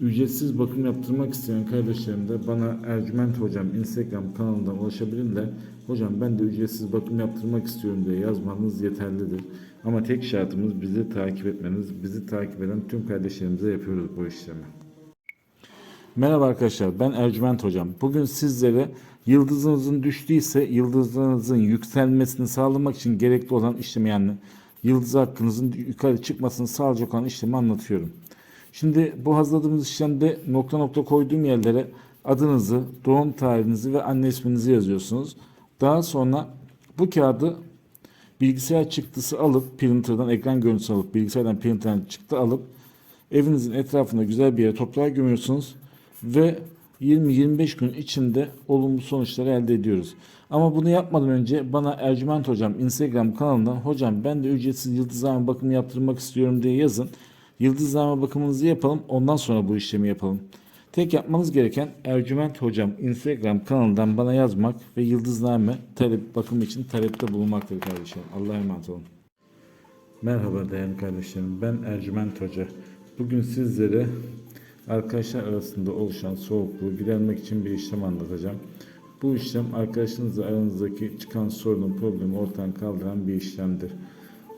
Ücretsiz bakım yaptırmak isteyen kardeşlerim de bana Ercüment Hocam Instagram kanalından ulaşabilirler. Hocam ben de ücretsiz bakım yaptırmak istiyorum diye yazmanız yeterlidir. Ama tek şartımız bizi takip etmeniz. Bizi takip eden tüm kardeşlerimize yapıyoruz bu işlemi. Merhaba arkadaşlar ben Ercüment Hocam. Bugün sizlere yıldızınızın düştüyse yıldızınızın yükselmesini sağlamak için gerekli olan işlemi yani yıldız hakkınızın yukarı çıkmasını sağlayacak olan işlemi anlatıyorum. Şimdi bu hazırladığımız işlemde nokta nokta koyduğum yerlere adınızı, doğum tarihinizi ve anne isminizi yazıyorsunuz. Daha sonra bu kağıdı bilgisayar çıktısı alıp printer'dan ekran görüntüsü alıp bilgisayardan printer'dan çıktı alıp evinizin etrafında güzel bir yere toprağa gömüyorsunuz ve 20-25 gün içinde olumlu sonuçları elde ediyoruz. Ama bunu yapmadan önce bana Ercüment Hocam Instagram kanalından hocam ben de ücretsiz yıldızlama bakımı yaptırmak istiyorum diye yazın. Yıldızlama bakımınızı yapalım ondan sonra bu işlemi yapalım. Tek yapmanız gereken Ercüment Hocam Instagram kanalından bana yazmak ve yıldızlame talep bakım için talepte bulunmaktır kardeşim. Allah'a emanet olun. Merhaba değerli kardeşlerim. Ben Ercüment Hoca. Bugün sizlere arkadaşlar arasında oluşan soğukluğu gidermek için bir işlem anlatacağım. Bu işlem arkadaşınızla aranızdaki çıkan sorunun problemi ortadan kaldıran bir işlemdir.